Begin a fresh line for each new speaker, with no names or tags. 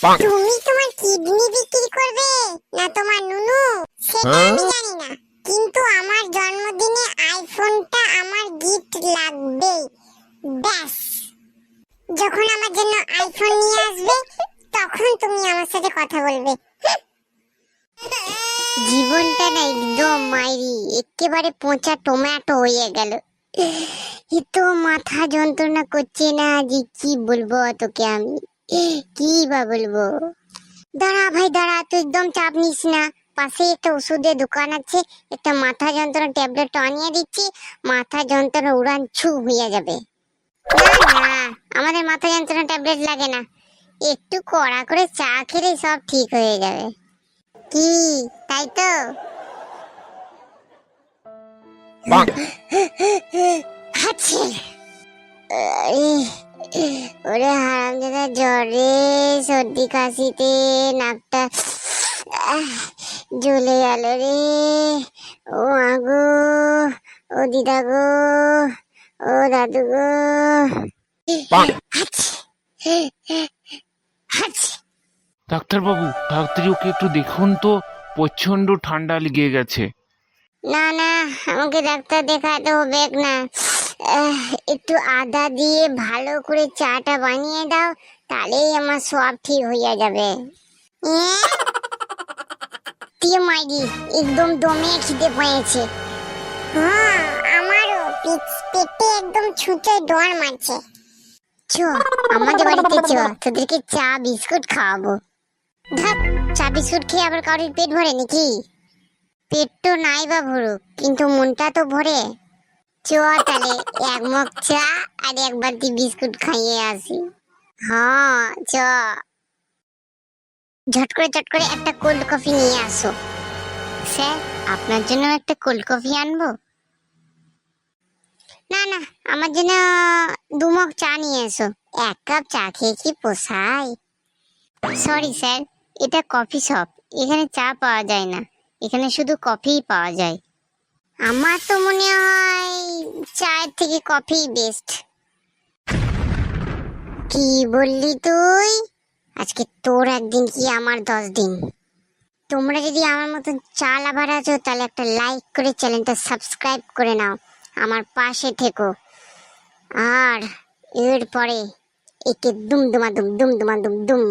তুমি তোমার কিডনি বিক্রি করবে না তোমার নুনু? সেটা আমি জানি না। কিন্তু আমার জন্মদিনে আইফোনটা আমার গিফট লাগবে। ব্যাস। যখন আমার জন্য আইফোন নিয়ে আসবে তখন তুমি আমার সাথে কথা বলবে। জীবনটা না একদম মাইরি। একেবারে পচা টমেটো হয়ে গেল। এত মাথা যন্ত্রণা করছে না যে কি বলব তোকে আমি। কি বা বলব? দাঁড়া ভাই, দাঁড়া, তুই একদম চাপ নিস না। পাশে একটা ওষুধের দোকান আছে, একটা মাথা যন্ত্রণা ট্যাবলেট আনিয়ে দিচ্ছি, মাথা যন্ত্রণা উড়ান ছু হয়ে যাবে। না আমাদের মাথা যন্ত্রণা ট্যাবলেট লাগে না। একটু কড়া করে চা খেলে সব ঠিক হয়ে যাবে। কি, তাই তো? ওরে হারামজাদা জ্বরে সর্দি কাশিতে নাকটা জ্বলে গেল রে। ও আগো ও দিদা গো ও দাদু গো।
ডাক্তারবাবু তাড়াতাড়ি ওকে একটু দেখুন তো প্রচণ্ড ঠান্ডা লেগে গেছে।
না না আমাকে ডাক্তার দেখাতে হবে না। একটু আদা দিয়ে ভালো করে চাটা বানিয়ে দাও, তাহলেই আমার সব ঠিক হয়ে যাবে। দিয়ে মাইরি, একদম দমে খিদে পেয়েছে। হ্যাঁ আমারও পেটে একদম ছুঁচে ডোয়ার মারছে। চ আমাদের বাড়িতে চ তোদেরকে চা, বিস্কুট খাওয়াবো। ধর, চা, বিস্কুট খেয়ে আবার কারোর পেট ভরে নাকি? পেট তো নাই বা ভরুক, কিন্তু মনটা তো ভরে। চ, তাহলে এক মগ চা আর এক বালতি বিস্কুট খাইয়ে আসি। হ্যাঁ চ। ঝট করে চট করে একটা কোল্ড কফি নিয়ে আসো। স্যার, আপনার জন্য একটা কোল্ড কফি আনব? না না, আমার জন্য দু মগ চা নিয়ে এসো। এক কাপ চা খেয়ে কি পোষায়? সরি স্যার, এটা কফি শপ এখানে চা পাওয়া যায় না। এখানে শুধু কফিই পাওয়া যায়। আমার তো মনে হয় চায়ের থেকে কফি বেস্ট কি বললি তুই? আজকে তোর একদিন কি আমার দশ দিন। তোমরা যদি আমার মতন চা লাভার আছো, তাহলে একটা লাইক করে চ্যানেলটা সাবস্ক্রাইব করে নাও। আমার পাশে থেকো। আর এরপরে একে দুম দুমা দুম দুম দুমা দুম দুম।